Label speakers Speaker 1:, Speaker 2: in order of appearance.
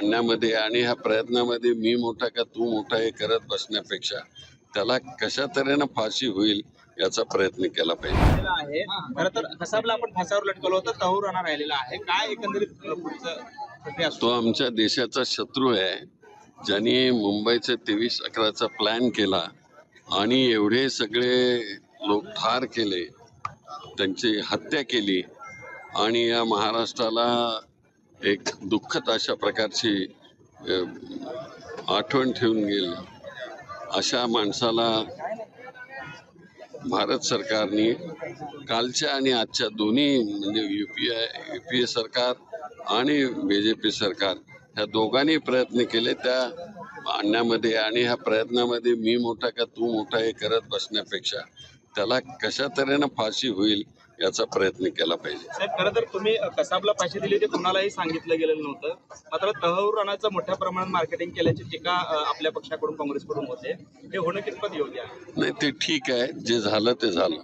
Speaker 1: आणण्यामध्ये आणि ह्या प्रयत्नामध्ये मी मोठा का तू मोठा हे करत बसण्यापेक्षा त्याला कशा तऱ्हेनं फाशी होईल याचा प्रयत्न केला पाहिजे.
Speaker 2: खरं तर कसाबला आपण फासावर लटकवलं होतं तहूर राहिलेला आहे. काय एकंदरीत
Speaker 1: तो आमच्या देशाचा शत्रू आहे. ज्यांनी मुंबईचे तेवीस अकराचा प्लॅन केला आणि एवढे सगळे लोक ठार केले त्यांची हत्या केली आणि या महाराष्ट्राला एक दुःखद अशा प्रकारची आठवण ठेवून गेली. अशा माणसाला भारत सरकारने कालच्या आणि आजच्या दोन्ही म्हणजे U P I U P A सरकार आणि बी जे पी सरकार ह्या दोघांनी प्रयत्न केले त्या आणण्यामध्ये आणि ह्या प्रयत्नामध्ये मी मोठा का तू मोठा हे करत बसण्यापेक्षा त्याला कशा तऱ्हेनं फाशी होईल याचा प्रयत्न केला पाहिजे.
Speaker 2: साहेब खरं तर तुम्ही कसाबला फाशी दिली ते कुणालाही सांगितलं गेलेलं नव्हतं. मात्र तहूर राणाचं मोठ्या प्रमाणात मार्केटिंग केल्याची टीका आपल्या पक्षाकडून काँग्रेसकडून होते. हे होणं कितपत योग्य आहे?
Speaker 1: नाही ते ठीक आहे. जे झालं ते झालं.